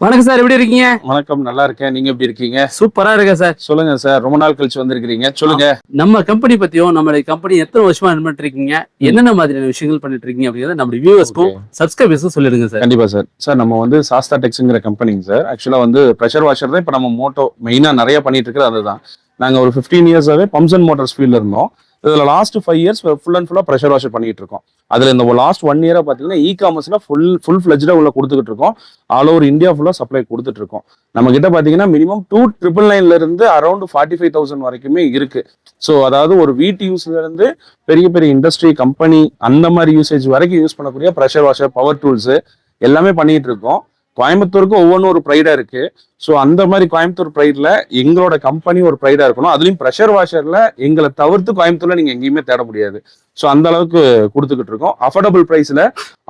வணக்கம் சார் எப்படி இருக்கீங்க? வணக்கம் நல்லா இருக்கேன். நீங்க எப்படி இருக்கீங்க? சூப்பரா இருக்கேன் சார். சொல்லுங்க சார் ரொம்ப நாள் கழிச்சு வந்திருக்கிறீங்க. சொல்லுங்க. நம்ம கம்பெனி பத்தியும் நம்மளுடைய கம்பெனி எத்தனை வருஷமா ரன் பண்ணிட்டு இருக்கீங்க என்னென்ன மாதிரியான விஷயங்கள் பண்ணிட்டு இருக்கீங்க அப்படிங்கறத நம்ம வியூவர்ஸ்க்கும் சப்ஸ்கிரைபர்ஸ்க்கும் சொல்லிடுங்க சார். கண்டிப்பா சார். சார் நம்ம வந்து சாஸ்தா டெக்ஸுங்கிற கம்பெனிங்க சார். ஆக்சுவலா வந்து ப்ரெஷர் வாஷர் தான் இப்போ நம்ம மோட்டோ மெயினா நிறைய பண்ணிட்டு இருக்கிறது அதுதான். நாங்க ஒரு ஃபிஃப்டீன் இயர்ஸாவே பம்ப்ஸ் அண்ட் மோட்டார்ஸ் ஃபீல்ட்ல இருந்தோம். இதில் last five years full and ஃபுல்லாக ப்ரெஷர் வாஷர் பண்ணிட்டு இருக்கோம். அதில் இந்த லாஸ்ட் ஒன் இயராக பார்த்தீங்கன்னா இ காமர்ஸில் ஃபுல் ஃபுல் ஃபிளஜ்டா உள்ள கொடுத்துக்கிட்டு இருக்கோம். ஆல் ஓவர் இந்தியா ஃபுல்லாக சப்ளை கொடுத்துட்டு இருக்கோம். நம்ம கிட்ட பார்த்தீங்கன்னா மினிமம் டூ ட்ரிபிள் நைன்ல இருந்து அரௌண்ட் ஃபார்ட்டி ஃபைவ் தௌசண்ட் வரைக்குமே இருக்கு. ஸோ அதாவது ஒரு வீட்டு யூஸ்ல இருந்து பெரிய பெரிய இண்டஸ்ட்ரி கம்பெனி அந்த மாதிரி யூசேஜ் வரைக்கும் யூஸ் பண்ணக்கூடிய ப்ரெஷர் வாஷர் பவர் டூல்ஸ் எல்லாமே பண்ணிட்டு இருக்கோம். கோயம்புத்தூருக்கு ஒவ்வொன்றும் ஒரு ப்ரைடாக இருக்கு. ஸோ அந்த மாதிரி கோயம்புத்தூர் ப்ரைடில் எங்களோட கம்பெனி ஒரு ப்ரைடாக இருக்கணும். அதுலேயும் ப்ரெஷர் வாஷரில் எங்களை தவிர்த்து கோயம்புத்தூரில் நீங்கள் எங்கேயுமே தேட முடியாது. ஸோ அந்த அளவுக்கு கொடுத்துக்கிட்டு இருக்கோம். அஃபோர்டபுள் ப்ரைஸ்ல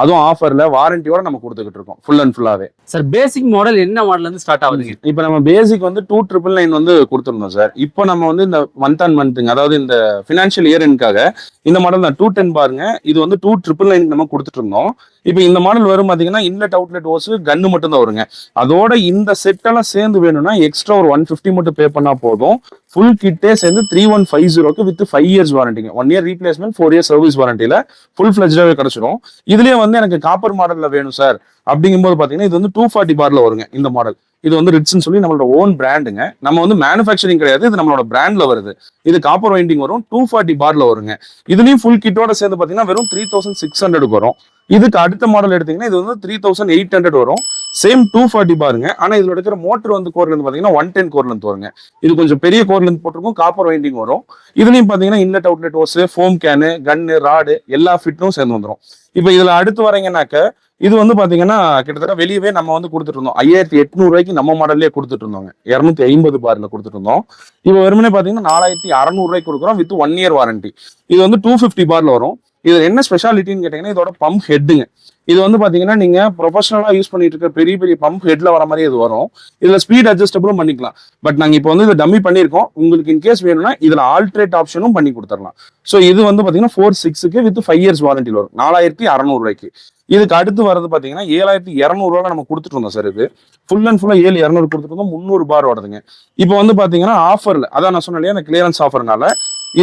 அதுவும் ஆஃபர்ல வாரண்டியோட நம்ம கொடுத்துக்கிட்டு இருக்கோம். ஃபுல் அண்ட் ஃபுல்லாவே சார் பேசிக் மாடல் என்ன மாடல்ல இருந்து ஸ்டார்ட் ஆகுதுங்க? இப்போ நம்ம பேசிக் வந்து டூ ட்ரிபிள் நைன் வந்து கொடுத்துருந்தோம் சார் இப்போ நம்ம வந்து இந்த மந்த் அண்ட் மந்த்துங்க அதாவது இந்த ஃபினான்ஷியல் இயர் இந்த மாடல் தான் டூ டென் பாருங்க. இது வந்து டூ ட்ரிபிள் நைன் நம்ம கொடுத்துட்டு இருந்தோம். இப்போ இந்த மாடல் வரும் பார்த்தீங்கன்னா இன்லெட் அவுட்லெட் ஓஸ் கன்னு மட்டும் தான் வருங்க. அதோட இந்த செட் எல்லாம் சேர்ந்து வேணும்னா எக்ஸ்ட்ரா ஒரு ஒன் ஃபிஃப்டி மட்டும் பே பண்ணா போதும். ஃபுல் கிட்டே சேர்ந்து த்ரீ ஒன் ஃபைவ் ஜீரோக்கு with five years வாரண்டிங்க one year replacement four year service வாரண்டியில full ஃபிளஜாவே கிடைச்சிடும் இதுலயே வந்து எனக்கு காப்பர் மாடல்ல வேணும் சார் அப்படிங்கும்போது பாத்தீங்கன்னா இது வந்து டூ ஃபார்ட்டி பார்ல வருங்க இந்த மாடல் இது வந்து ரிட்ஸ்னு சொல்லி நம்மளோட ஓன் பிராண்டுங்க நம்ம வந்து மேனுஃபேக்சரிங் கிடையாது இது நம்மளோட பிராண்ட்ல வருது. இது காப்பர் வைண்டிங் வரும் டூ ஃபார்ட்டி பார்ல வருங்க. இதுலயும் ஃபுல் கிட்டோட சேர்ந்து பாத்தீங்கன்னா வெறும் த்ரீ தௌசண்ட் சிக்ஸ் ஹண்ட்ரட் வரும். இதுக்கு அடுத்த மாடல் எடுத்தீங்கன்னா இது வந்து த்ரீ தௌசண்ட் எயிட் ஹண்ட்ரட் வரும். சேம் டூ ஃபார்ட்டி பாருங்க. ஆனா இதுல இருக்கிற மோட்டர் வந்து கோர்ல இருந்து பாத்தீங்கன்னா ஒன் டென் கோர்ல இருந்து வருங்க. இது கொஞ்சம் பெரிய கோர்ல இருந்து போட்டிருக்கும். காப்பர் வைண்டிங் வரும். இதுலயும் பாத்தீங்கன்னா inlet outlet hose foam can gun rod எல்லா ஃபிட்டும் சேர்ந்து வந்துடும் இப்போ இதுல அடுத்து வரீங்கன்னாக்க இது வந்து பாத்தீங்கன்னா கிட்டத்தட்ட வெளியவே நம்ம வந்து கொடுத்துட்டு இருந்தோம். ஐயாயிரத்தி எட்நூறு ரூபாய்க்கு நம்ம மாடல்லே கொடுத்துட்டு இருந்தோங்க. இரநூத்தி ஐம்பது பார்ல கொடுத்துட்டு இருந்தோம். இப்போ வெறுமனே பாத்தீங்கன்னா நாலாயிரத்தி அறநூறு ரூபாய்க்கு கொடுக்குறோம் வித் ஒன் இயர் வாரண்டி இது வந்து டூ ஃபிஃப்டி பார்ல வரும். இது என்ன ஸ்பெஷாலிட்டின்னு கேட்டிங்கன்னா இதோட பம்ப் ஹெட்டுங்க இது வந்து பார்த்தீங்கன்னா நீங்கள் ப்ரொஃபஷனலாக யூஸ் பண்ணிட்டு இருக்க பெரிய பெரிய பம்ப் ஹெட்டில் வர மாதிரி இது வரும். இதில் ஸ்பீட் அட்ஜஸ்டபிளும் பண்ணிக்கலாம். பட் நாங்கள் இப்போ வந்து இதை டம்மி பண்ணியிருக்கோம். உங்களுக்கு இன்கேஸ் வேணும்னா இதில் ஆல்ட்ரேட் ஆப்ஷனும் பண்ணி கொடுத்துடலாம். ஸோ இது வந்து பார்த்தீங்கன்னா ஃபோர் சிக்ஸுக்கு வித் ஃபைவ் இயர்ஸ் வாரண்டியில் வரும். நாலாயிரத்தி அறநூறு ரூபாய்க்கு. இதுக்கு அடுத்து வரது பார்த்தீங்கன்னா ஏழாயிரத்தி இரநூறுவா நம்ம கொடுத்துட்டு இருந்தோம் சார் இது. ஃபுல் அண்ட் ஃபுல்லாக ஏழு இரநூறு கொடுத்துட்டு இருந்தோம் முந்நூறு பார் ஓடுதுங்க. இப்போ வந்து பார்த்தீங்கன்னா ஆஃபரில் அதான் நான் சொன்னேன் இல்லையா அந்த கிளியரன்ஸ் ஆஃபர்னால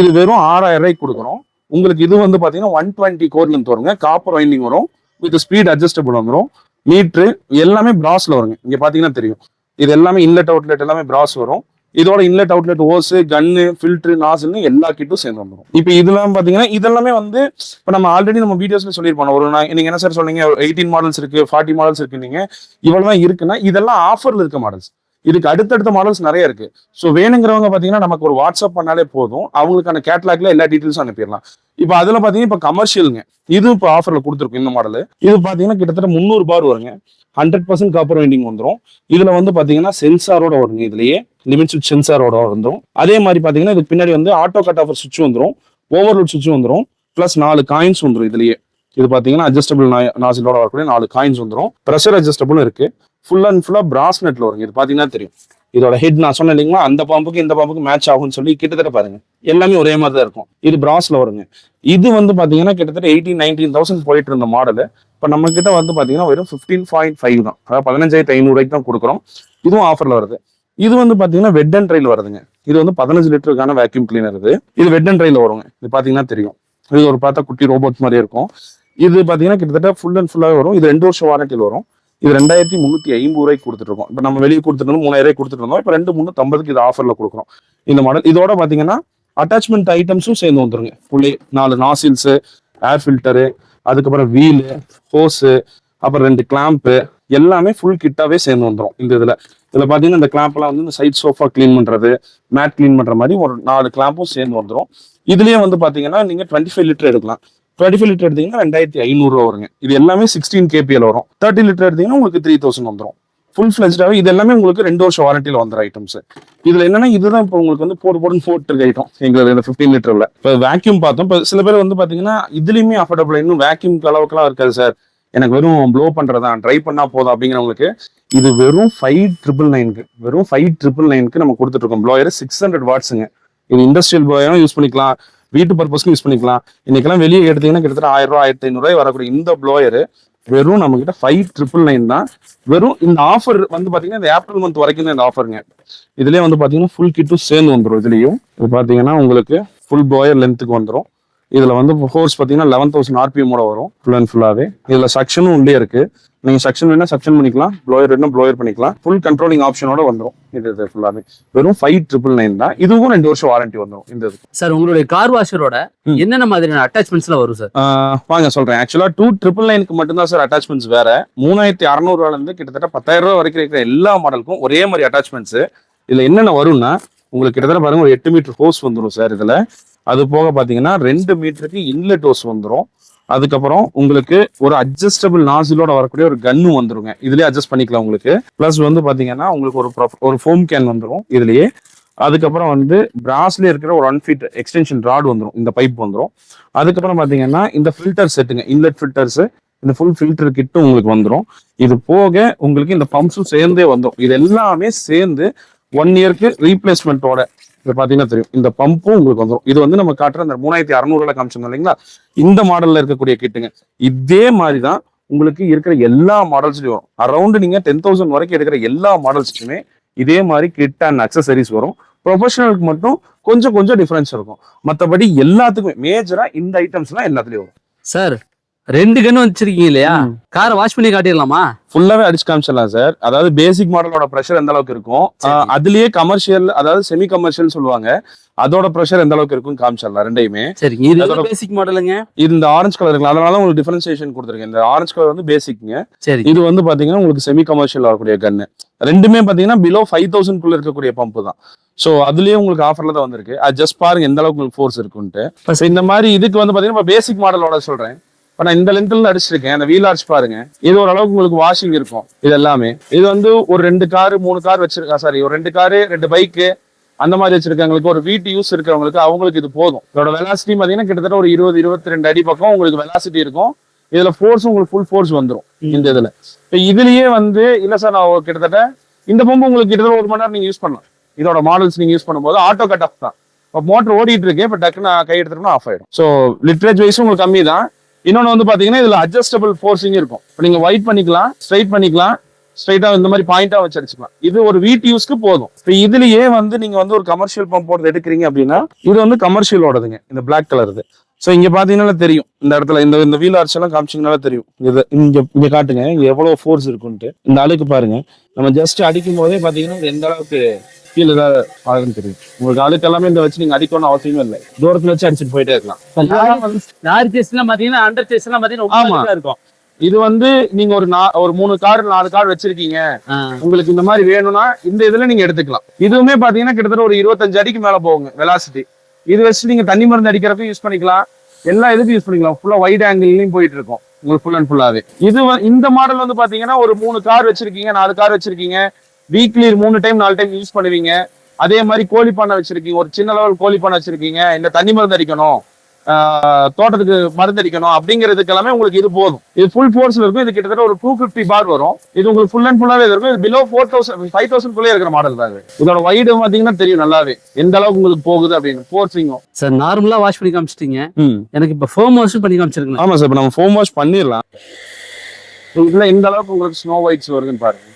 இது வெறும் ஆறாயிரம் ரூபாய்க்கு கொடுக்குறோம். உங்களுக்கு இது வந்து பார்த்தீங்கன்னா ஒன் டுவெண்ட்டி கோர்லேருந்து வருங்க. காப்பர் வைண்டிங் வரும். வித் ஸ்பீட் அட்ஜஸ்டபிள் வந்துடும் மீட்ரு எல்லாமே பிராஸில் வருங்க. இங்கே பார்த்தீங்கன்னா தெரியும். இது எல்லாமே இன்லெட் அவுட்லெட் எல்லாமே பிராஸ் வரும். இதோட inlet outlet hose gun filter நாசில்னு எல்லா கிட்டும் சேர்ந்து வந்துடும் இப்போ இதெல்லாம் பார்த்தீங்கன்னா இதெல்லாமே வந்து இப்போ நம்ம ஆல்ரெடி நம்ம வீடியோஸ்ல சொல்லியிருப்போம். ஒரு நான் என்ன சார் சொன்னீங்க? எயிட்டீன் மாடல்ஸ் இருக்கு ஃபார்ட்டி மாடல்ஸ் இருக்கு இவ்வளோ தான் இருக்குன்னா இதெல்லாம் ஆஃபரில் இருக்க மாடல்ஸ் இதுக்கு அடுத்தடுத்த மாடல்ஸ் நிறைய இருக்கு. ஸோ வேணுங்கிறவங்க பார்த்தீங்கன்னா நமக்கு ஒரு வாட்ஸ்அப் பண்ணாலே போதும். அவங்களுக்கான கேட்லாக்ல எல்லா டீட்டெயில்ஸும் அனுப்பிடலாம். இப்போ அதில் பார்த்தீங்கன்னா இப்போ கமர்ஷியலுங்க இது இப்போ ஆஃபரில் கொடுத்துருக்கும் இந்த மாடல் இது பார்த்தீங்கன்னா கிட்டத்தட்ட முந்நூறு பார் வருங்க. ஹண்ட்ரட் பர்சன்ட் காப்பர் வெண்டிங் வந்துடும் இதில் வந்து பார்த்தீங்கன்னா சென்சாரோட வருங்க இதுலேயே. லிமிட் சுவிட்ச் சென்சாரோட வந்துடும் அதே மாதிரி பார்த்தீங்கன்னா இதுக்கு பின்னாடி வந்து ஆட்டோ கட் ஆஃபர் சுவிட்ச் வந்துடும் ஓவர்லோட் சுவிட்ச் வந்துடும் ப்ளஸ் நாலு காயின்ஸ் வந்துடும் இதுலேயே. இது பார்த்தீங்கன்னா அட்ஜஸ்டபிள் நாசிலோட வரக்கூடிய நாலு காயின்ஸ் வந்துடும் ப்ரெஷர் அட்ஜஸ்டபிளும் இருக்குது ஃபுல் அண்ட் ஃபுல்லாக பிராஸ் நெட்ல வருங்க இது பார்த்தீங்கன்னா தெரியும். இதோட ஹெட் நான் சொன்னேன் இல்லைங்களா? அந்த பாம்புக்கு இந்த பாம்புக்கு மேட்ச் ஆகும்னு சொல்லி கிட்டத்தட்ட பாருங்க. எல்லாமே ஒரே மாதிரி தான் இருக்கும். இது பிராஸ்ல வருங்க. இது வந்து பார்த்தீங்கன்னா கிட்டத்தட்ட எயிட்டீன் நைன்டீன் தௌசண்ட் போயிட்டு இருந்த மாடல் இப்போ நம்ம கிட்ட வந்து பார்த்தீங்கன்னா வெறும் ஃபிஃப்டீன் பாயிண்ட் ஃபைவ் தான். அதாவது பதினஞ்சாயிரத்து ஐநூறு தான் கொடுக்குறோம். இதுவும் ஆஃபர்ல வருது. இது வந்து பார்த்தீங்கன்னா வெட் அண்ட் ட்ரைல் வருதுங்க. இது வந்து பதினஞ்சு லிட்டருக்கான வேக்யூம் கிளீனர் இது. இது வெட் அண்ட் ட்ரைல வருங்க. இது பார்த்தீங்கன்னா தெரியும். இது ஒரு பார்த்தா குட்டி ரோபோட் மாதிரி இருக்கும். இது பார்த்தீங்கன்னா கிட்டத்தட்ட ஃபுல் அண்ட் ஃபுல்லாக வரும். இது ரெண்டு வருஷம் வாரண்டியில் வரும். இது ரெண்டாயிரத்தி முந்நூற்றி ஐம்பது ரூபாய்க்கு கொடுத்துட்டு இருக்கோம். இப்போ நம்ம வெளியே கொடுத்துட்டு மூணாயிரம் கொடுத்துட்டு இருந்தோம். இப்போ ரெண்டு முந்நூற்றம்பதுக்கு இது ஆஃபரில் கொடுக்குறோம். இந்த மாடல் இதோட பார்த்தீங்கன்னா அட்டாச்மெண்ட் ஐட்டம்ஸும் சேர்ந்து வந்துருங்க. ஃபுல்லி நாலு நாசில்ஸு ஏர் ஃபில்டரு அதுக்கப்புறம் வீலு ஹோஸு அப்புறம் ரெண்டு கிளாம்ப்பு எல்லாமே ஃபுல் கிட்டாவே சேர்ந்து வந்துடும் இந்த இதில். இதில் பார்த்தீங்கன்னா இந்த கிளாம்ப்லாம் வந்து இந்த சைட் சோஃபா க்ளீன் பண்ணுறது மேட் க்ளீன் பண்ணுற மாதிரி ஒரு நாலு கிளாம்பும் சேர்ந்து வந்துடும் இதுலேயே வந்து பார்த்தீங்கன்னா நீங்கள் டுவெண்ட்டி ஃபைவ் லிட்டர் எடுக்கலாம். டுவெண்ட்டி ஃபைவ் லிட்டர் எடுத்தீங்கன்னா ரெண்டாயிரத்தி ஐநூறுரூவா வருங்க. இது எல்லாமே சிக்ஸ்டீன் கேபிஎல் வரும். தேர்ட்டி லிட்டர் எடுத்தீங்கன்னா உங்களுக்கு த்ரீ தௌசண்ட் வந்துடும் ஃபுல் ஃபிளஜ்டாவே இது எல்லாமே உங்களுக்கு ரெண்டு வருஷம் வாரண்டியில் வந்துற ஐட்டம்ஸ் இதில் என்னன்னா இதுதான் இப்போ உங்களுக்கு வந்து போட்டு போட்டு போட்டு இருக்க ஐட்டம் எங்களுக்கு இந்த ஃபிஃப்டீன் லிட்டரில் இப்போ வேக்யூம் பார்த்தோம். இப்போ சில பேர் வந்து பார்த்தீங்கன்னா இதுலேயுமே அஃபோர்டபுள் இன்னும் வேக்யூம் அளவுக்குலாம் இருக்காது சார் எனக்கு வெறும் ப்ளோ பண்றதா ட்ரை பண்ணால் போதும் அப்படிங்கிறவங்களுக்கு இது வெறும் ஃபைவ் ட்ரிபிள் நைனுக்கு வெறும் ஃபைவ் ட்ரிபிள் நைனுக்கு நம்ம கொடுத்துட்ருக்கோம் ப்ளோயர் சிக்ஸ் ஹண்ட்ரட் வாட்ஸுங்க இது இண்டஸ்ட்ரியல் ப்ளோயரும் யூஸ் பண்ணிக்கலாம். வீட்டு பர்பஸ்க்கும் யூஸ் பண்ணிக்கலாம். இன்னைக்கெல்லாம் வெளியே எடுத்தீங்கன்னா கிட்டத்தட்ட ஆயிரம் ரூபாய் ஆயிரத்தி ஐநூறுரூவாய் வரக்கூடிய இந்த ப்ளோயர் வெறும் நம்ம கிட்ட ஃபைவ் ட்ரிபிள் நைன் தான். வெறும் இந்த ஆஃபர் வந்து பாத்தீங்கன்னா இந்த ஏப்ரல் மந்த் வரைக்கும் தான் இந்த ஆஃபருங்க இதுலயே வந்து பாத்தீங்கன்னா ஃபுல் கிட்டும் சேர்ந்து வந்துடும் இதுலயும். இது பாத்தீங்கன்னா உங்களுக்கு ஃபுல் போயர் லென்த்துக்கு வந்துடும் இதுல வந்து ஹோர்ஸ் பாத்தீங்கன்னா லெவன் தௌசண்ட் ஆர்பிஎமோட வரும் ஃபுல் அண்ட் ஃபுல்லாவே இதுல செக்ஷனும் உள்ளே இருக்கு. நீங்க செக்ஷன் வேணா செக்ஷன் பண்ணிக்கலாம். ப்ளோயர் வேணா ப்ளோயர் பண்ணிக்கலாம். ஃபுல் கண்ட்ரோலிங் ஆப்ஷனோட வந்துடும் இது இது ஃபுல்லாவே வெறும் ஃபைவ் ட்ரிபிள் நைன் தான். இதுவும் ரெண்டு வருஷம் வாரண்டி வந்துடும் இந்த இது சார் உங்களுடைய கார் வாஷரோட. என்னென்ன மாதிரியான அட்டாச்மெண்ட்ஸ்லாம் வரும் சார் வாங்க சொல்றேன். ஆக்சுவலா டூ ட்ரிபிள் நைனுக்கு மட்டும்தான் சார் அட்டாச்மெண்ட்ஸ் வேற. மூணாயிரத்தி அறநூறுவால இருந்து கிட்டத்தட்ட பத்தாயிரம் ரூபாய் வரைக்கும் இருக்கிற எல்லா மாடலுக்கும் ஒரே மாதிரி அட்டாச்மெண்ட்ஸ் இதுல என்னென்ன வரும்னா உங்களுக்கு கிட்டத்தட்ட பாருங்க ஒரு எட்டு மீட்டர் ஹோஸ் வந்துடும் சார் இதுல. அது போக பாத்தீங்கன்னா ரெண்டு மீட்டருக்கு இன்லெட் ஹோஸ் வந்துடும் அதுக்கப்புறம் உங்களுக்கு ஒரு அட்ஜஸ்டபிள் நாசிலோட வரக்கூடிய ஒரு கன்னு வந்துருங்க. இதுலயே அட்ஜஸ்ட் பண்ணிக்கலாம் உங்களுக்கு. பிளஸ் வந்து பாத்தீங்கன்னா உங்களுக்கு ஒரு ஒரு ஃபோம் கேன் வந்துடும் இதுலயே. அதுக்கப்புறம் வந்து பிராஸ்ல இருக்கிற ஒரு ஒன் ஃபீட் எக்ஸ்டென்ஷன் ராட் வந்துடும் இந்த பைப் வந்துடும் அதுக்கப்புறம் பாத்தீங்கன்னா இந்த ஃபில்டர் செட்டுங்க இன்லெட் ஃபில்டர்ஸ் இந்த ஃபுல் ஃபில்டர் கிட்டும் உங்களுக்கு வந்துடும் இது போக உங்களுக்கு இந்த பம்ப்ஸும் சேர்ந்தே வந்துடும் இது எல்லாமே சேர்ந்து ஒன் இயர்க்கு ரீப்ளேஸ்மெண்ட்டோட இது பார்த்தீங்கன்னா தெரியும். இந்த பம்பும் உங்களுக்கு வந்துடும் இது வந்து நம்ம காட்டுற அந்த மூணாயிரத்தி அறநூறுல காமிச்சிருந்தோம் இல்லைங்களா? இந்த மாடலில் இருக்கக்கூடிய கிட்டுங்க இதே மாதிரி தான் உங்களுக்கு இருக்கிற எல்லா மாடல்ஸ்லையும் வரும். அரௌண்ட் நீங்கள் டென் தௌசண்ட் வரைக்கும் எடுக்கிற எல்லா மாடல்ஸ்க்குமே இதே மாதிரி கிட் அண்ட் அக்சசரிஸ் வரும். ப்ரொஃபஷனலுக்கு மட்டும் கொஞ்சம் கொஞ்சம் டிஃப்ரென்ஸ் இருக்கும். மற்றபடி எல்லாத்துக்குமே மேஜராக இந்த ஐட்டம்ஸ்லாம் எல்லாத்துலேயும் வரும். சார் ரெண்டு கன் வச்சிருக்கீங்க இல்லையா. காரை வாஷ் பண்ணி காட்டிடலாமா? ஃபுல்லாவே அடிச்சு காமிச்சிடலாம் சார் அதாவது பேசிக் மாடலோட ப்ரெஷர் எந்த அளவுக்கு இருக்கும்? அதுலயே கமர்ஷியல் அதாவது செமி கமர்ஷியல் சொல்லுவாங்க. அதோட ப்ரெஷர் எந்த அளவுக்கு இருக்கும் காமிச்சிடலாம் ரெண்டையுமே. சரி இது பேசிக் மாடலுங்க இந்த ஆரஞ்சு கலர் இருக்குல்ல அதனால உங்களுக்கு டிஃபரன்சியேஷன் கொடுத்துருக்கேன். இந்த ஆரஞ்சு கலர் வந்து பேசிக்ங்க சரி. இது வந்து பாத்தீங்கன்னா உங்களுக்கு செமி கமர்ஷியல் வரக்கூடிய கன்னு ரெண்டுமே பாத்தீங்கன்னா பிலோ ஃபைவ் தௌசண்ட் குள்ள இருக்கக்கூடிய பம்ப் தான். சோ அதுலயே உங்களுக்கு ஆஃபர்ல தான் வந்திருக்கு. அது ஜஸ்ட் பாருங்க எந்த அளவுக்கு உங்களுக்கு ஃபோர்ஸ் இருக்குன்ட்டு. இந்த மாதிரி இதுக்கு வந்து பாத்தீங்கன்னா பேசிக் மாடலோட சொல்றேன். இப்போ நான் இந்த லென்த்ல அடிச்சிருக்கேன் அந்த வீல் ஆர்ச் பாருங்க. இது ஓரளவுக்கு உங்களுக்கு வாஷிங் இருக்கும். இது எல்லாமே இது வந்து ஒரு ரெண்டு காரு மூணு கார் வச்சிருக்கா சாரி ஒரு ரெண்டு காரு ரெண்டு பைக்கு அந்த மாதிரி வச்சிருக்கவங்களுக்கு ஒரு வீட்டு யூஸ் இருக்கிறவங்களுக்கு அவங்களுக்கு இது போதும். இதோட வெலாசிட்டி பாத்தீங்கன்னா கிட்டத்தட்ட ஒரு இருபது இருபத்தி ரெண்டு அடி பக்கம் உங்களுக்கு வெலாசிட்டி இருக்கும். இதுல ஃபோர்ஸ் உங்களுக்கு ஃபுல் ஃபோர்ஸ் வந்துடும் இந்த இதுல. இப்போ இதுலயே வந்து இல்ல சார் நான் கிட்டத்தட்ட இந்த பம்பு உங்களுக்கு கிட்டத்தட்ட ஒரு மணி நேரம் நீங்க யூஸ் பண்ணலாம். இதோட மாடல்ஸ் நீங்க யூஸ் பண்ணும்போது ஆட்டோ கட் ஆஃப் தான். இப்போ மோட்டர் ஓடிட்டு இருக்கு இப்போ டக்குன்னு கை எடுத்துட்டோம்னா ஆஃப் ஆயிடும். ஸோ லிட்ரேஜ் வைஸ் உங்களுக்கு கம்மி தான் இன்னொன்று வந்து பார்த்தீங்கன்னா இதில் அட்ஜஸ்டபிள் ஃபோர்ஸிங் இருக்கும். இப்போ நீங்கள் ஒயிட் பண்ணிக்கலாம் ஸ்ட்ரைட் பண்ணிக்கலாம் ஸ்ட்ரைட்டாக இந்த மாதிரி பாயிண்டாக வச்சு அடிச்சுக்கலாம். இது ஒரு வீட்டு யூஸ்க்கு போதும். இப்போ இதுலயே வந்து நீங்கள் வந்து ஒரு கமர்ஷியல் பம்ப் போடுறது எடுக்கிறீங்க அப்படின்னா இது வந்து கமர்ஷியலோடதுங்க இந்த பிளாக் கலருது ஸோ இங்கே பார்த்தீங்கன்னா தெரியும். இந்த இடத்துல இந்த இந்த வீல் ஆர்ச்செல்லாம் காமிச்சிங்கனால தெரியும். இது இங்கே இங்கே காட்டுங்க இங்கே எவ்வளோ ஃபோர்ஸ் இருக்குன்ட்டு. இந்த அழுக்கு பாருங்க. நம்ம ஜஸ்ட் அடிக்கும் போதே பார்த்தீங்கன்னா எந்த அளவுக்கு கீழே ஏதாவது ஆகுதுன்னு தெரியும். உங்களுக்கு அழுக்கு எல்லாமே இந்த வச்சு நீங்க அடிக்கணும்னு அவசியமே இல்லை. தூரத்துல வச்சு அடிச்சுட்டு போயிட்டே இருக்கலாம். லாரி சேஸ்லாம் பாத்தீங்கன்னா அண்டர் பாத்தீங்கன்னா ஆமா. ரொம்ப அழகா இருக்கும். இது வந்து நீங்க ஒரு ஒரு மூணு கார் நாலு கார் வச்சிருக்கீங்க. உங்களுக்கு இந்த மாதிரி வேணும்னா இந்த இதுல நீங்க எடுத்துக்கலாம். இதுவுமே பாத்தீங்கன்னா கிட்டத்தட்ட ஒரு இருபத்தஞ்சு அடிக்கு மேல போகுங்க வெலாசிட்டி இது வச்சு நீங்க தண்ணி மருந்து அடிக்கிறப்ப யூஸ் பண்ணிக்கலாம். எல்லா இதுக்கும் யூஸ் பண்ணிக்கலாம். ஃபுல்லா வைட் ஆங்கிள்லயும் போயிட்டு இருக்கும். உங்களுக்கு ஃபுல் அண்ட் ஃபுல்லாவே இது இந்த மாடல் வந்து பாத்தீங்கன்னா ஒரு மூணு கார் வச்சிருக்கீங்க நாலு கார் வச்சிருக்கீங்க. வீக்லி மூணு டைம் நாலு டைம் யூஸ் பண்ணுவீங்க. அதே மாதிரி கோழி பண்ணை வச்சிருக்கீங்க. ஒரு சின்ன லெவல் கோழி பண்ணை வச்சிருக்கீங்க. இந்த தண்ணி மருந்து அடிக்கணும். தோட்டத்துக்கு மருந்து அடிக்கணும். அப்படிங்கிறதுக்கு எல்லாமே உங்களுக்கு இது போதும். இது ஃபுல் ஃபோர்ஸ்ல இருக்கும். இது கிட்டத்தட்ட ஒரு டூ ஃபிஃப்டி பார் வரும். இது உங்களுக்கு ஃபுல் அண்ட் ஃபுல்லாவே இருக்கும். இது below four thousand five thousand குள்ளே இருக்கிற மாடல் தான் இது. இதோட வைடு பாத்தீங்கன்னா தெரியும் நல்லாவே. எந்த அளவுக்கு உங்களுக்கு போகுது அப்படின்னு. ஃபோர்ஸிங்கும் சார் நார்மலா வாஷ் பண்ணி காமிச்சிட்டீங்க. எனக்கு இப்ப ஃபோம் வாஷ் பண்ணி காமிச்சிருக்கேன். ஆமா சார் இப்போ நம்ம ஃபோம் வாஷ் பண்ணிடலாம். இதுல எந்த அளவுக்கு உங்களுக்கு ஸ்னோ ஒயிட்ஸ் வருதுன்னு பாருங்க.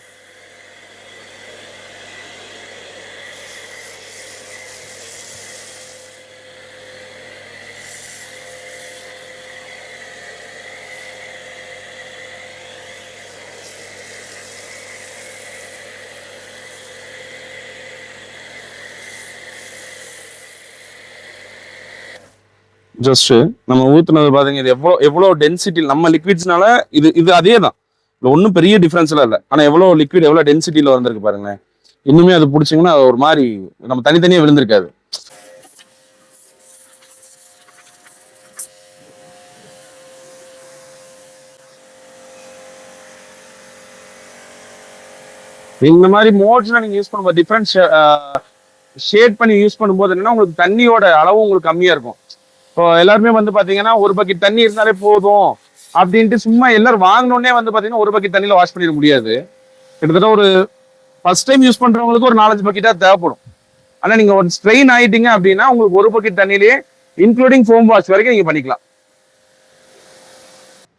ஜஸ்ட் நம்ம ஊத்துனது பாத்தீங்க இது எவ்வளோ எவ்வளோ டென்சிட்டி நம்ம லிக்விட்ஸ்னால இது இது அதே தான் இல்லை ஒன்றும் பெரிய டிஃப்ரென்ஸ்லாம் இல்லை. ஆனால் எவ்வளோ லிக்விட் எவ்வளோ டென்சிட்டியில் வந்திருக்கு பாருங்களேன். இன்னுமே அது பிடிச்சிங்கன்னா அது ஒரு மாதிரி நம்ம தனித்தனியாக விழுந்திருக்காது. இந்த மாதிரி மோட்ஸ்ல நீங்க யூஸ் பண்ணும்போது டிஃப்ரெண்ட் ஷேட் பண்ணி யூஸ் பண்ணும்போது என்னன்னா உங்களுக்கு தண்ணியோட அளவும் உங்களுக்கு கம்மியா இருக்கும். எல்லாருமே வந்து பாத்தீங்கன்னா ஒரு பக்கெட் தண்ணி இருந்தாலே போதும் அப்படின்ட்டு சும்மா எல்லாரும் வாங்கினோடனே வந்து பாத்தீங்கன்னா ஒரு பக்கெட் தண்ணியில வாஷ் பண்ணிட முடியாது. கிட்டத்தட்ட ஒரு ஃபர்ஸ்ட் டைம் யூஸ் பண்றவங்களுக்கு ஒரு நாலஞ்சு பக்கெட்டா தேவைப்படும். ஆனா நீங்க ஒரு ஸ்ட்ரெயின் ஆயிட்டீங்க அப்படின்னா உங்களுக்கு ஒரு பக்கெட் தண்ணியிலேயே இன்க்ளூடிங் ஃபோம் வாஷ் வரைக்கும் நீங்க பண்ணிக்கலாம்.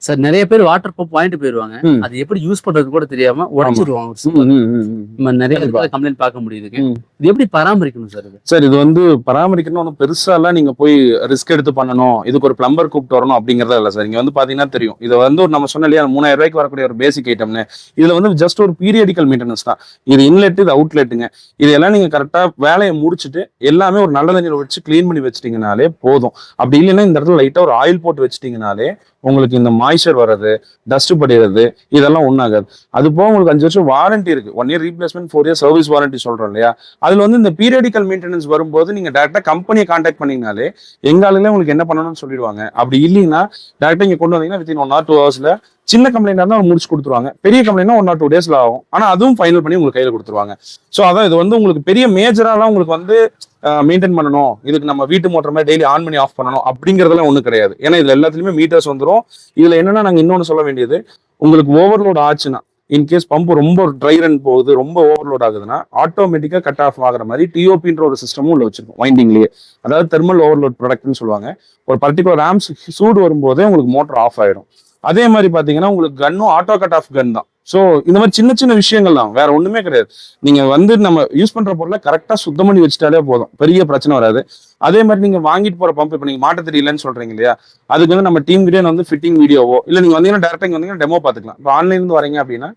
சார் நிறைய பேர் வாட்டர் பம்ப் வாங்கிட்டு போயிருவாங்க. அது எப்படி யூஸ் பண்றது கூட தெரியாம உடச்சிருவாங்க நிறைய. கம்ப்ளைண்ட் பார்க்க முடியுதுங்க ம். இது எப்படி பராமரிக்கணும் சார் இது? சார் இது வந்து பராமரிக்கணும் ஒன்றும் பெருசாலாம் நீங்க போய் ரிஸ்க் எடுத்து பண்ணணும். இதுக்கு ஒரு பிளம்பர் கூப்பிட்டு வரணும் அப்படிங்கறத இல்ல சார் இங்க வந்து பாத்தீங்கன்னா தெரியும். இது வந்து ஒரு நம்ம சொன்ன இல்லையா மூணாயிரம் ரூபாய்க்கு வரக்கூடிய ஒரு பேசிக் ஐட்டம்னு இதுல வந்து ஜஸ்ட் ஒரு பீரியடிக்கல் மெயின்டெனன்ஸ் தான். இது இன்லெட் இது அவுட்லெட்டுங்க இதெல்லாம் நீங்க கரெக்டா வேலையை முடிச்சுட்டு எல்லாமே ஒரு நல்ல தண்ணியில் வச்சு க்ளீன் பண்ணி வச்சிட்டீங்கனாலே போதும். அப்படி இல்லைன்னா இந்த இடத்துல லைட்டா ஒரு ஆயில் போட்டு வச்சிட்டீங்கனாலே உங்களுக்கு இந்த மாய்ச்சர் வர்றது டஸ்ட் படிகிறது இதெல்லாம் ஒன்றாகாது அது போக உங்களுக்கு அஞ்சு வருஷம் வாரண்டி இருக்கு. One year replacement four year service warranty சொல்றோம் இல்லையா? அதுல வந்து இந்த பீரியடிக்கல் மெயின்டெனன்ஸ் வரும்போது நீங்க டேரக்டா கம்பெனியை கான்டாக்ட் பண்ணீங்கனாலே எங்கள் ஆளுங்களே உங்களுக்கு என்ன பண்ணணும்னு சொல்லிடுவாங்க. அப்படி இல்லைன்னா டேரக்டா இங்க கொண்டு வந்தீங்கன்னா வித்தின் ஒன் ஆர் டூ ஹவர்ஸ்ல சின்ன கம்ப்ளைண்டா இருந்தால் அவங்க முடிச்சு கொடுத்துருவாங்க. பெரிய கம்ப்ளைண்ட்னா ஒன் ஆர் டூ டேஸ்ல ஆகும். ஆனா அதுவும் ஃபைனல் பண்ணி உங்களுக்கு கையில கொடுத்துருவாங்க. ஸோ அதான் இது வந்து உங்களுக்கு பெரிய மேஜராலாம் உங்களுக்கு வந்து மெயின்டைன் பண்ணணும். இதுக்கு நம்ம வீட்டு மோட்டர் மாதிரி டெய்லி ஆன் பண்ணி ஆஃப் பண்ணணும் அப்படிங்கறதெல்லாம் ஒன்றும் கிடையாது. ஏன்னா இதுல எல்லாத்துலயுமே மீட்டர்ஸ் வந்துடும் இதுல என்னன்னா நாங்கள் இன்னொன்று சொல்ல வேண்டியது. உங்களுக்கு ஓவர்லோட் ஆச்சுன்னா இன்கேஸ் பம்பு ரொம்ப ட்ரை ரன் போகுது ரொம்ப ஓவர்லோட் ஆகுதுன்னா ஆட்டோமேட்டிக்காக கட் ஆஃப் ஆகுற மாதிரி டிஓபின்ற ஒரு சிஸ்டமும் உள்ள வச்சிருக்கோம் வைண்டிங்லேயே அதாவது தெர்மல் ஓவர்லோட் ப்ராடக்ட்னு சொல்லுவாங்க. ஒரு பர்டிகுலர் ஆம்ஸ் சூடு வரும்போதே உங்களுக்கு மோட்டர் ஆஃப் ஆயிடும். அதே மாதிரி பாத்தீங்கன்னா உங்களுக்கு கன்னும் ஆட்டோ கட் ஆஃப் கன் தான். ஸோ இந்த மாதிரி சின்ன சின்ன விஷயங்கள் தான் வேற ஒண்ணுமே கிடையாது. நீங்க வந்து நம்ம யூஸ் பண்ற பொருளை கரெக்டா சுத்தம் பண்ணி வச்சுட்டாலே போதும். பெரிய பிரச்சனை வராது. அதே மாதிரி நீங்க வாங்கிட்டு போற பம்ப் இப்போ நீங்க மாட்ட தெரியலன்னு சொல்றீங்க இல்லையா? அதுக்கு வந்து நம்ம டீம் கிட்டே வந்து ஃபிட்டிங் வீடியோவோ இல்ல நீங்க வந்தீங்கன்னா டேரக்டா இங்க வந்தீங்கன்னா டெமோ பாத்துக்கலாம் இப்போ ஆன்லைன்ல இருந்து வரீங்க அப்படின்னா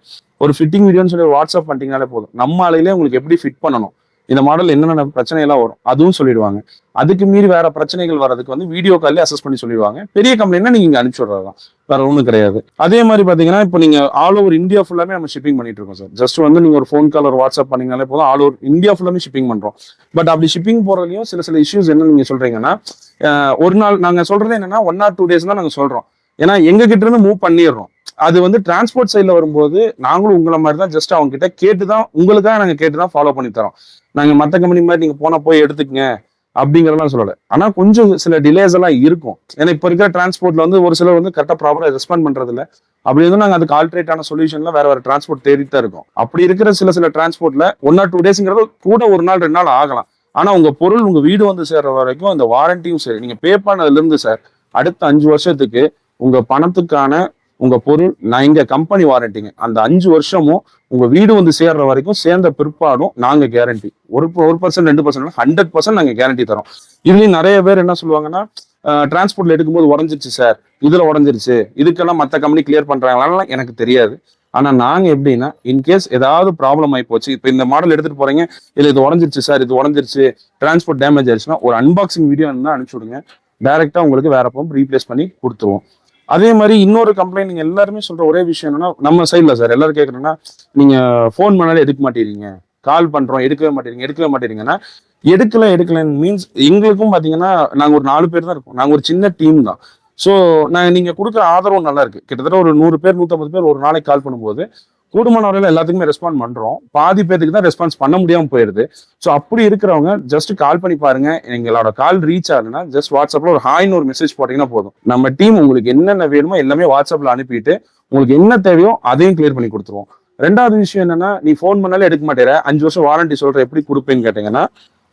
ஒரு ஃபிட்டிங் வீடியோன்னு சொல்லி வாட்ஸ்அப் பண்ணிட்டீங்கனாலே போதும். நம்ம அலையிலே உங்களுக்கு எப்படி ஃபிட் பண்ணணும்? இந்த மாடல் என்னென்ன பிரச்சனையெல்லாம் வரும் அதுவும் சொல்லிடுவாங்க. அதுக்கு மீறி வேற பிரச்சனைகள் வர்றதுக்கு வந்து வீடியோ கால்ல அசஸ் பண்ணி சொல்லிடுவாங்க. பெரிய கம்பெனினா நீங்க இங்க அனுப்பிச்சு விடுறதுதான். வேற ஒன்றும் கிடையாது. அதே மாதிரி பாத்தீங்கன்னா இப்போ நீங்க ஆல் ஓவர் இந்தியா ஃபுல்லாமே நம்ம ஷிப்பிங் பண்ணிட்டு இருக்கோம் சார் ஜஸ்ட் வந்து நீங்க ஒரு ஃபோன் கால் ஒரு வாட்ஸ்அப் பண்ணீங்கனாலே போதும் ஆல் ஓவர் இந்தியா ஃபுல்லாமே ஷிப்பிங் பண்றோம். பட் அப்படி ஷிப்பிங் போறதுலயும் சில சில இஷ்யூஸ் என்ன நீங்க சொல்றீங்கன்னா ஒரு நாள் நாங்க சொல்றது என்னன்னா ஒன் ஆர் டூ டேஸ் தான் நாங்க சொல்றோம். ஏன்னா எங்க கிட்ட இருந்து மூவ் பண்ணிடுறோம். அது வந்து டிரான்ஸ்போர்ட் சைட்ல வரும்போது நாங்களும் உங்களை மாதிரி தான் ஜஸ்ட் அவங்க கிட்ட கேட்டு தான் உங்களுக்காக நாங்க கேட்டு தான் ஃபாலோ பண்ணி தரோம். நாங்கள் மற்ற கம்பெனி மாதிரி நீங்கள் போனால் போய் எடுத்துக்கங்க அப்படிங்கிறதெல்லாம் சொல்லலை. ஆனால் கொஞ்சம் சில டிலேஸ் எல்லாம் இருக்கும். ஏன்னா இப்போ இருக்கிற டிரான்ஸ்போர்ட்ல வந்து ஒரு சிலர் வந்து கரெக்டாக ப்ராப்பராக ரெஸ்பாண்ட் பண்ணுறதில்ல அப்படி இருந்தும் நாங்கள் அதுக்கு ஆல்டரேட்டான சொல்யூஷன்லாம் வேற வேற டிரான்ஸ்போர்ட் தேடி தான் இருக்கும். அப்படி இருக்கிற சில சில டிரான்ஸ்போர்ட்ல ஒன் ஆர் டூ டேஸ்ங்கிறது கூட ஒரு நாள் ரெண்டு நாள் ஆகலாம். ஆனால் உங்கள் பொருள் உங்கள் வீடு வந்து சேர்ற வரைக்கும் அந்த வாரண்டியும் சரி. நீங்கள் பே பண்ணதுலேருந்து சார் அடுத்த அஞ்சு வருஷத்துக்கு உங்கள் பணத்துக்கான உங்க பொருள் நான் இங்க கம்பெனி வாரண்டிங்க அந்த அஞ்சு வருஷமும் உங்க வீடு வந்து சேர்ற வரைக்கும் சேர்ந்த பிற்பாடும் நாங்க கேரண்டி ஒரு ஒரு பர்சன்ட் ரெண்டு பர்சன்ட் ஹண்ட்ரட் பர்சன்ட் நாங்க கேரண்டி தரோம். இதுலயும் நிறைய பேர் என்ன சொல்லுவாங்கன்னா டிரான்ஸ்போர்ட்ல எடுக்கும்போது உடஞ்சிருச்சு சார் இதுல உடஞ்சிருச்சு. இதுக்கெல்லாம் மத்த கம்பெனி கிளியர் பண்றாங்களான்னு எனக்கு தெரியாது. ஆனா நாங்க எப்படின்னா இன்கேஸ் ஏதாவது ப்ராப்ளம் ஆகி போச்சு இப்போ இந்த மாடல் எடுத்துட்டு போறீங்க இல்ல இது உடஞ்சிருச்சு சார் இது உடஞ்சிருச்சு. டிரான்ஸ்போர்ட் டேமேஜ் ஆயிடுச்சுன்னா ஒரு அன்பாக்சிங் வீடியோ இருந்தா அனுப்பிச்சு விடுங்க. டேரெக்டாக உங்களுக்கு வேற பம்ப் ரீப்ளேஸ் பண்ணி கொடுத்துருவோம். அதே மாதிரி இன்னொரு கம்ப்ளைண்ட் நீங்கள் எல்லாருமே சொல்கிற ஒரே விஷயம் என்னன்னா நம்ம சைடில் சார் எல்லாரும் கேட்குறேன்னா நீங்கள் ஃபோன் பண்ணாலே எடுக்க மாட்டேறீங்க கால் பண்ணுறோம் எடுக்கவே மாட்டேறீங்க எடுக்கவே மாட்டேறீங்கன்னா எடுக்கல எடுக்கலன்னு மீன்ஸ் எங்களுக்கும் பார்த்தீங்கன்னா நாங்கள் ஒரு நாலு பேர் தான் இருக்கோம். நாங்கள் ஒரு சின்ன டீம் தான். ஸோ நாங்கள் நீங்கள் கொடுக்குற ஆதரவும் நல்லா இருக்கு. கிட்டத்தட்ட ஒரு நூறு பேர் நூற்றம்பது பேர் ஒரு நாளைக்கு கால் பண்ணும்போது கூடுமான வரையில் எல்லாத்துக்குமே ரெஸ்பாண்ட் பண்ணுறோம் பாதி பேத்துக்கு தான் ரெஸ்பான்ஸ் பண்ண முடியாமல் போயிடுது ஸோ அப்படி இருக்கிறவங்க ஜஸ்ட் கால் பண்ணி பாருங்க. எங்களோட கால் ரீச் ஆகுதுன்னா ஜஸ்ட் வாட்ஸ்அப்பில் ஒரு ஹாய்னு ஒரு மெசேஜ் போட்டிங்கன்னா போதும். நம்ம டீம் உங்களுக்கு என்னென்ன வேணுமோ எல்லாமே வாட்ஸ்அப்பில் அனுப்பிட்டு உங்களுக்கு என்ன தேவையோ அதையும் கிளியர் பண்ணி கொடுத்துருவோம். ரெண்டாவது விஷயம் என்னன்னா நீ ஃபோன் பண்ணாலே எடுக்க மாட்டேற. அஞ்சு வருஷம் வாரண்டி சொல்ற எப்படி கொடுப்பேன்னு கேட்டீங்கன்னா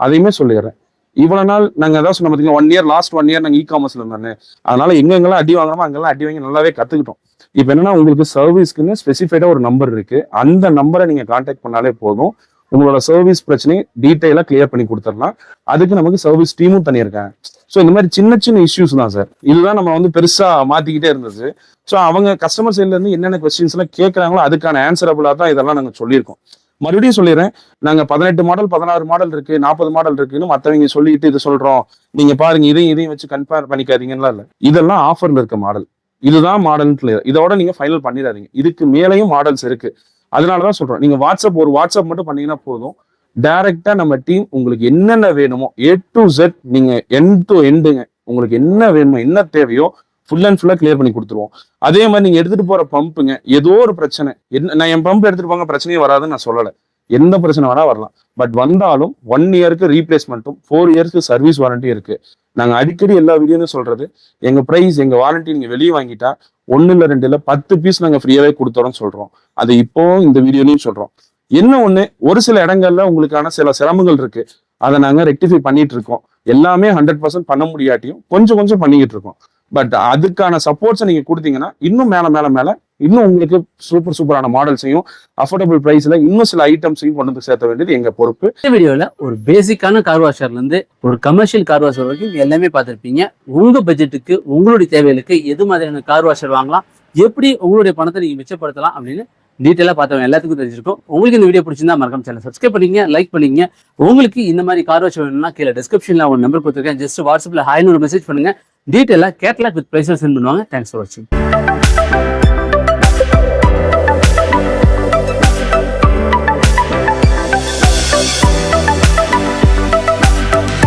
அதையுமே சொல்லிடுறேன். இவ்வளவு நாள் நாங்க ஏதாவது சொன்ன பார்த்தீங்கன்னா one year last one year நாங்க இ காமர்ஸ்ல இருந்தானே. அதனால எங்க எங்கெல்லாம் அடி வாங்குறோமோ அங்கெல்லாம் அடி வாங்கி நல்லாவே கத்துக்கிட்டோம். இப்போ என்னன்னா உங்களுக்கு சர்வீஸ்க்குன்னு ஸ்பெசிஃபைடா ஒரு நம்பர் இருக்கு. அந்த நம்பரை நீங்க கான்டாக்ட் பண்ணாலே போதும். உங்களோட சர்வீஸ் பிரச்சனையை டீட்டெயிலாக கிளியர் பண்ணி கொடுத்துடலாம். அதுக்கு நமக்கு சர்வீஸ் டீமும் தனியிருக்காங்க. ஸோ இந்த மாதிரி சின்ன சின்ன இஷ்யூஸ் தான் சார். இதுதான் நம்ம வந்து பெருசா மாத்திக்கிட்டே இருந்தது. ஸோ அவங்க கஸ்டமர் சைட்ல இருந்து என்னென்ன கொஸ்டின்ஸ் எல்லாம் கேட்கறாங்களோ அதுக்கான ஆன்சரபிளா தான் இதெல்லாம் நாங்கள் சொல்லியிருக்கோம். மறுபடியும் சொல்லிடுறேன். நாங்க பதினெட்டு மாடல் பதினாறு மாடல் இருக்கு நாற்பது மாடல் இருக்குன்னு மற்றவங்க சொல்லிட்டு இது சொல்றோம். நீங்க பாருங்க இதையும் இதையும் வச்சு கம்பேர் பண்ணிக்காதீங்கன்னா இல்ல. இதெல்லாம் ஆஃபர்ல இருக்க மாடல் இதுதான் மாடல் இதோட நீங்க ஃபைனல் பண்ணிடாதீங்க. இதுக்கு மேலேயும் மாடல்ஸ் இருக்கு. அதனாலதான் சொல்றோம். நீங்க வாட்ஸ்அப் ஒரு வாட்ஸ்அப் மட்டும் பண்ணீங்கன்னா போதும். டைரக்டா நம்ம டீம் உங்களுக்கு என்னென்ன வேணுமோ ஏ டு ஜெட் நீங்க என் டு எண்டுங்க உங்களுக்கு என்ன வேணுமோ என்ன தேவையோ ஃபுல் அண்ட் ஃபுல்லாக கிளியர் பண்ணி கொடுத்துருவோம். அதே மாதிரி நீங்கள் எடுத்துகிட்டு போகிற பம்புங்க ஏதோ ஒரு பிரச்சனை. என்ன நான் என் பம்ப் எடுத்துட்டு போங்க பிரச்சனையே வராதுன்னு நான் சொல்லலை. எந்த பிரச்சனை வேணா வரலாம். பட் வந்தாலும் ஒன் இயருக்கு ரீப்ளேஸ்மெண்ட்டும் ஃபோர் இயர்ஸ்க்கு சர்வீஸ் வாரண்ட்டி இருக்கு. நாங்கள் அடிக்கடி எல்லா வீடியோவும் சொல்றது எங்க ப்ரைஸ் எங்க வாரண்ட்டி நீங்க வெளியே வாங்கிட்டா ஒன்னு இல்லை ரெண்டு இல்லை பத்து பீஸ் நாங்கள் ஃப்ரீயாவே கொடுத்துறோம்னு சொல்றோம். அது இப்போவும் இந்த வீடியோலையும் சொல்றோம். என்ன ஒன்று ஒரு சில இடங்கள்ல உங்களுக்கான சில சிரமங்கள் இருக்கு. அதை நாங்கள் ரெக்டிஃபை பண்ணிட்டு இருக்கோம். எல்லாமே ஹண்ட்ரட் பர்சன்ட் பண்ண முடியாட்டியும் கொஞ்சம் கொஞ்சம் பண்ணிக்கிட்டு இருக்கோம். பட் அதுக்கான சப்போர்ட்ஸை நீங்கள் கொடுத்தீங்கன்னா இன்னும் மேலே மேலே மேலே இன்னும் உங்களுக்கு சூப்பர் சூப்பரான மாடல்ஸையும் அஃபோர்டபுள் ப்ரைஸில் இன்னும் சில ஐட்டம்ஸையும் கொண்டு வந்து சேர்த்த வேண்டியது எங்கள் பொறுப்பு. இந்த வீடியோவில் ஒரு பேசிக்கான கார் வாஷர்லேருந்து ஒரு கமர்ஷியல் கார் வாஷர் வரைக்கும் எல்லாமே பார்த்துருப்பீங்க. உங்கள் பட்ஜெட்டுக்கு உங்களுடைய தேவைகளுக்கு எது மாதிரியான கார் வாஷர் வாங்கலாம் எப்படி உங்களுடைய பணத்தை நீங்கள் மிச்சப்படுத்தலாம் அப்படின்னு டீட்டெயிலாக பார்த்தவங்க எல்லாத்துக்கும் தெரிஞ்சிருக்கும். உங்களுக்கு இந்த வீடியோ பிடிச்சிருந்தா மறக்காம சேனல் சப்ஸ்கிரைப் பண்ணிங்க லைக் பண்ணிங்க உங்களுக்கு இந்த மாதிரி கார் வாஷர் வேணும்னா கீழே டிஸ்கிரிப்ஷனில் ஒரு நம்பர் கொடுத்துருக்கேன். ஜஸ்ட் வாட்ஸ்அப்பில் ஹாய்னு ஒரு மெசேஜ் பண்ணுங்க. டீட்டெயிலாக கேட்லாக் வித் ப்ரைஸில் சென்ட் பண்ணுவாங்க. தேங்க்ஸ் ஃபார் வாட்சிங்